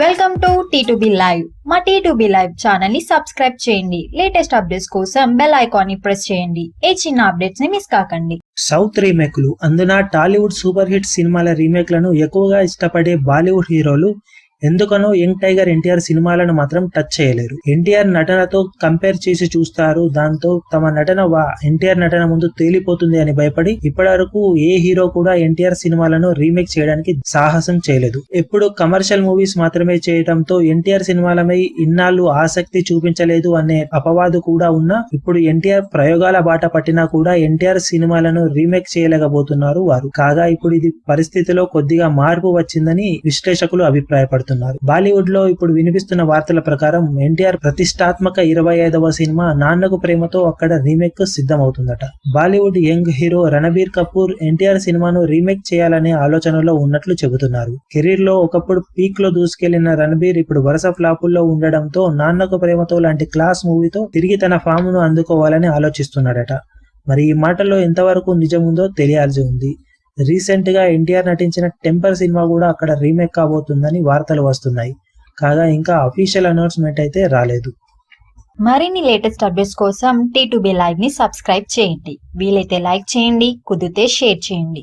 Welcome to T two B live మా T to B live ఛానల్ని subscribe చేయండి. Latest updates కోసం bell ఐకాన్ని ప్రెస్ చేయండి. ఏ చిన్న అప్డేట్స్ని మిస్ కాకండి. సౌత్ రీమేక్లు. అందున టాలీవుడ్ సూపర్ హిట్ సినిమాల రీమేక్లను ఎక్కువగా ఇష్టపడే బాలీవుడ్ హీరోలు ఎందుకనో యంగ్ టైగర్ ఎన్టీఆర్ సినిమాలను మాత్రం టచ్ చేయలేరు. ఎన్టీఆర్ నటనతో కంపేర్ చేసి చూస్తారు. దాంతో తమ నటన వా ఎన్టీఆర్ నటన ముందు తేలిపోతుంది అని భయపడి ఇప్పటివరకు ఏ హీరో కూడా ఎన్టీఆర్ సినిమాలను రీమేక్ చేయడానికి సాహసం చేయలేదు. ఎప్పుడు కమర్షియల్ మూవీస్ మాత్రమే చేయడంతో ఎన్టీఆర్ సినిమాలపై ఇన్నాళ్ళు ఆసక్తి చూపించలేదు అనే అపవాదు కూడా ఉన్నా ఇప్పుడు ఎన్టీఆర్ ప్రయోగాల బాట పట్టినా కూడా ఎన్టీఆర్ సినిమాలను రీమేక్ చేయలేకపోతున్నారు వారు. కాగా ఇప్పుడు ఇది పరిస్థితిలో కొద్దిగా మార్పు వచ్చిందని విశ్లేషకులు అభిప్రాయపడుతున్నారు. బాలీవుడ్లో ఇప్పుడు వినిపిస్తున్న వార్తల ప్రకారం ఎన్టీఆర్ ప్రతిష్టాత్మక ఇరవై ఐదవ సినిమా నాన్నకు ప్రేమతో అక్కడ remake సిద్ధమవుతుందట. Bollywood young hero Ranbir Kapoor NTR సినిమాను రీమేక్ చేయాలనే ఆలోచనలో ఉన్నట్లు చెబుతున్నారు. కెరీర్లో ఒకప్పుడు పీక్లో దూసుకెళ్ళిన రణబీర్ ఇప్పుడు వరుస ఫ్లాపుల్లో ఉండడంతో నాన్నకు ప్రేమతో లాంటి క్లాస్ మూవీతో తిరిగి తన ఫామ్ను అందుకోవాలని ఆలోచిస్తున్నాడట. మరి ఈ మాటల్లో ఎంతవరకు నిజముందో తెలియాల్సి ఉంది. రీసెంట్గా ఎన్టీఆర్ నటించిన టెంపర్ సినిమా కూడా అక్కడ రీమేక్ కాబోతుందని వార్తలు వస్తున్నాయి. కాగా ఇంకా అఫీషియల్ అనౌన్స్మెంట్ అయితే రాలేదు. మరిన్ని లేటెస్ట్ అప్డేట్స్ కోసం టీ టు బి లైవ్ని సబ్స్క్రైబ్ చేయండి. వీలైతే లైక్ చేయండి కుదిరితే షేర్ చేయండి.